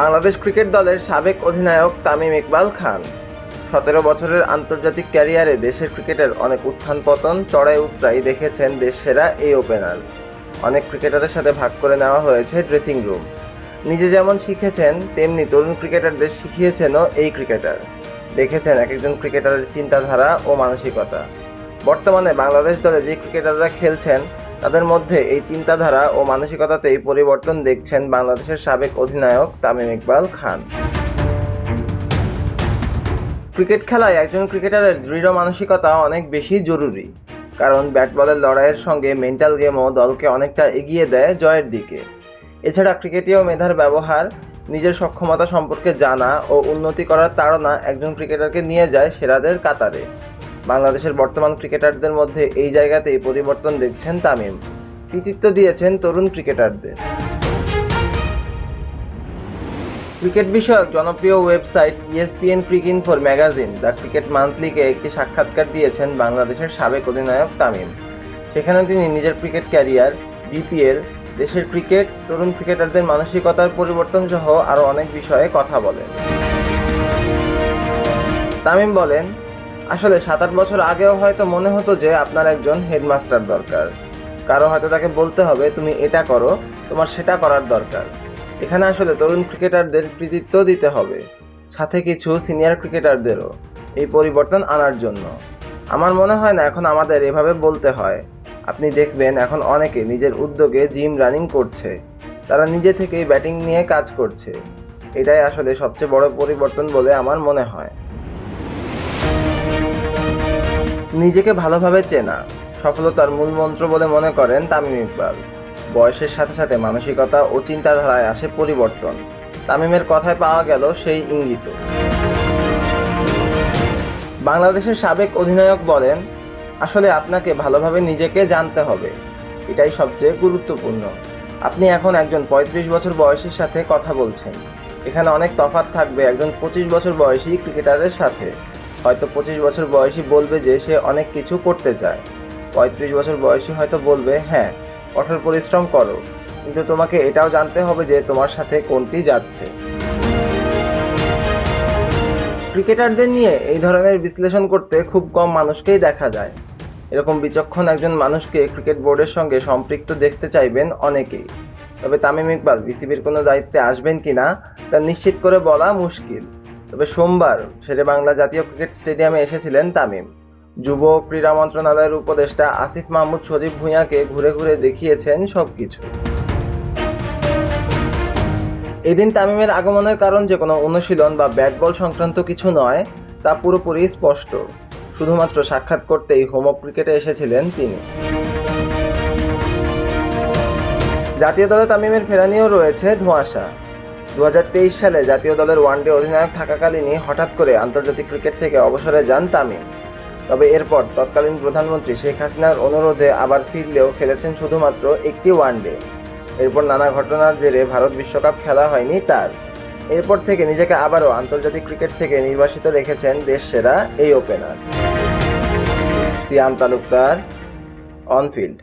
Bangladesh cricket দলের সাবেক অধিনায়ক তামিম ইকবাল খান। সতেরো বছরের আন্তর্জাতিক ক্যারিয়ারে দেশের ক্রিকেটের অনেক উত্থান পতন, চড়াই উতরাই দেখেছেন দেশ সেরা এই ওপেনার। অনেক ক্রিকেটারের সাথে ভাগ করে নেওয়া হয়েছে ড্রেসিং রুম। নিজে যেমন শিখেছেন, তেমনি তরুণ ক্রিকেটারদের শিখিয়েছেনও এই ক্রিকেটার। দেখেছেন এক একজন ক্রিকেটারের চিন্তাধারা ও মানসিকতা। বর্তমানে বাংলাদেশ দলে যে ক্রিকেটাররা খেলছেন তাদের মধ্যে এই চিন্তাধারা ও মানসিকতাতেই পরিবর্তন দেখছেন বাংলাদেশের সাবেক অধিনায়ক তামিম ইকবাল খান। ক্রিকেট খেলায় একজন ক্রিকেটারের দৃঢ় মানসিকতা অনেক বেশি জরুরি, কারণ ব্যাট বলের লড়াইয়ের সঙ্গে মেন্টাল গেমও দলকে অনেকটা এগিয়ে দেয় জয়ের দিকে। এছাড়া ক্রিকেটীয় মেধার ব্যবহার, নিজের সক্ষমতা সম্পর্কে জানা ও উন্নতি করার তাড়না একজন ক্রিকেটারকে নিয়ে যায় সেরাদের কাতারে। বাংলাদেশের বর্তমান ক্রিকেটারদের মধ্যে এই জায়গাতেই পরিবর্তন দেখছেন তামিম। কৃতিত্ব দিয়েছেন তরুণ ক্রিকেটারদের। ক্রিকেট বিষয়ক জনপ্রিয় ওয়েবসাইট ইএসপিএন ক্রিক ফর ম্যাগাজিন, দ্য ক্রিকেট মান্থলিকে একটি সাক্ষাৎকার দিয়েছেন বাংলাদেশের সাবেক অধিনায়ক তামিম। সেখানে তিনি নিজের ক্রিকেট ক্যারিয়ার, বিপিএল, দেশের ক্রিকেট, তরুণ ক্রিকেটারদের মানসিকতার পরিবর্তন সহ আরও অনেক বিষয়ে কথা বলেন। তামিম বলেন আসলে সাত আট বছর আগেও হয়তো মনে হতো যে আপনার একজন হেডমাস্টার দরকার। কারও হয়তো তাকে বলতে হবে, তুমি এটা করো, তোমার সেটা করার দরকার। এখানে আসলে তরুণ ক্রিকেটারদের কৃতিত্ব দিতে হবে, সাথে কিছু সিনিয়র ক্রিকেটারদেরও এই পরিবর্তন আনার জন্য। আমার মনে হয় না এখন আমাদের এভাবে বলতে হয়। আপনি দেখবেন এখন অনেকে নিজের উদ্যোগে জিম রানিং করছে। তারা নিজে থেকেই ব্যাটিং নিয়ে কাজ করছে। এটাই আসলে সবচেয়ে বড় পরিবর্তন বলে আমার মনে হয়। নিজেকে ভালোভাবে চেনা। সফলতার মূল মন্ত্র বলে মনে করেন তামিম ইকবাল। বয়সের সাথে সাথে মানসিকতা ও চিন্তাধারায় আসে পরিবর্তন। তামিমের কথায় পাওয়া গেল সেই ইঙ্গিত। বাংলাদেশের সাবেক অধিনায়ক বলেন, আসলে আপনাকে ভালোভাবে নিজেকে জানতে হবে। এটাই সবচেয়ে গুরুত্বপূর্ণ। আপনি এখন একজন পঁয়ত্রিশ বছর বয়সের সাথে কথা বলছেন। এখানে অনেক তফাৎ থাকবে একজন পঁচিশ বছর বয়সী ক্রিকেটারের সাথে। হয়তো পঁচিশ বছর বয়সী বলবে যে সে অনেক কিছু করতে চায়। পঁয়ত্রিশ বছর বয়সী হয়তো বলবে হ্যাঁ কঠোর পরিশ্রম করো। কিন্তু তোমাকে এটাও জানতে হবে যে তোমার সাথে কোনটি যাচ্ছে। ক্রিকেটারদের নিয়ে এই ধরনের বিশ্লেষণ করতে খুব কম মানুষকেই দেখা যায়। এরকম বিচক্ষণ একজন মানুষকে ক্রিকেট বোর্ডের সঙ্গে সম্পৃক্ত দেখতে চাইবেন অনেকেই। তবে তামিম ইকবাল, বিসিবির কোনো দায়িত্বে আসবেন কিনা, তা নিশ্চিত করে বলা মুশকিল। তবে সোমবার বাংলা জাতীয় ক্রিকেট স্টেডিয়ামে এসেছিলেন তামিম। যুব ক্রীড়া মন্ত্রণালয়ের উপদেষ্টা আসিফ মাহমুদ শরীফ ভূঁইয়াকে ঘুরে ঘুরে দেখিয়েছেন সবকিছু। এদিন তামিমের আগমনের কারণ যে কোনো অনুশীলন বা ব্যাট বল সংক্রান্ত কিছু নয়, তা পুরোপুরি স্পষ্ট। শুধুমাত্র সাক্ষাৎ করতেই হোমক ক্রিকেটে এসেছিলেন তিনি। জাতীয় দলে তামিমের ফেরা নিয়েও রয়েছে ধোঁয়াশা। দু হাজার তেইশ সালে জাতীয় দলের ওয়ানডে অধিনায়ক থাকাকালীনই হঠাৎ করে আন্তর্জাতিক ক্রিকেট থেকে অবসরে যান তামিম। তবে এরপর তৎকালীন প্রধানমন্ত্রী শেখ হাসিনার অনুরোধে আবার ফিরলেও খেলেছেন শুধুমাত্র একটি ওয়ানডে। এরপর নানা ঘটনার জেরে ভারত বিশ্বকাপ খেলা হয়নি তার। এরপর থেকে নিজেকে আবারও আন্তর্জাতিক ক্রিকেট থেকে নির্বাসিত রেখেছেন দেশ সেরা এই ওপেনার। সিয়াম তালুকদার, অনফিল্ড।